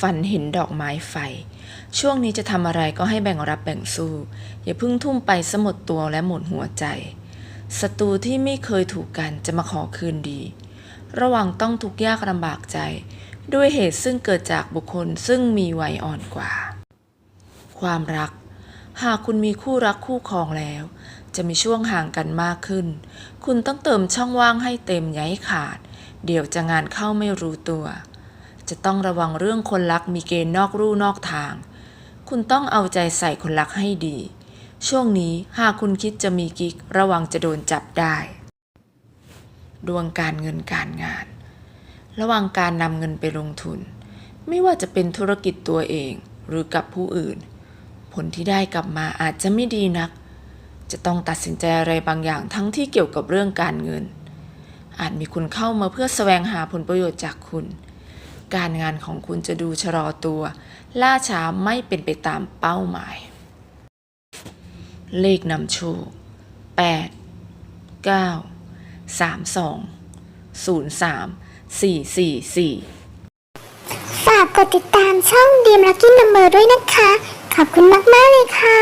ฝันเห็นดอกไม้ไฟ ช่วงนี้จะทำอะไรก็ให้แบ่งรับแบ่งสู้ อย่าพิ่งทุ่มไปสมดตัวและหมดหัวใจศัตรูที่ไม่เคยถูกกันจะมาขอคืนดี ระวังต้องทุกข์ยากลำบากใจ ด้วยเหตุซึ่งเกิดจากบุคคลซึ่งมีวัยอ่อนกว่า ความรัก หากคุณมีคู่รักคู่ครองแล้ว จะมีช่วงห่างกันมากขึ้น คุณต้องเติมช่องว่างให้เต็มอย่าให้ขาด เดี๋ยวจะงานเข้าไม่รู้ตัว จะต้องระวังเรื่องคนรักมีเกณฑ์นอกรูนอกทาง คุณต้องเอาใจใส่คนรักให้ดี ช่วงนี้หากคุณคิดจะมีกิ๊กระวังจะโดนจับได้ ดวงการเงินการงาน ระวังการนำเงินไปลงทุน ไม่ว่าจะเป็นธุรกิจตัวเองหรือกับผู้อื่น ผลที่ได้กลับมาอาจจะไม่ดีนัก จะต้องตัดสินใจอะไรบางอย่างทั้งที่เกี่ยวกับเรื่องการเงิน อาจมีคุณเข้ามาเพื่อแสวงหาผลประโยชน์จากคุณ การงานของคุณจะดูชะลอตัว ล่าช้าไม่เป็นไปตามเป้าหมาย เลขนำโชค 8 9 3 2 0 3 4 4 4 ฝากกดติดตามช่องดีมลักกี้นัมเบอร์ด้วยนะคะ ขอบคุณมาก ๆ เลยค่ะ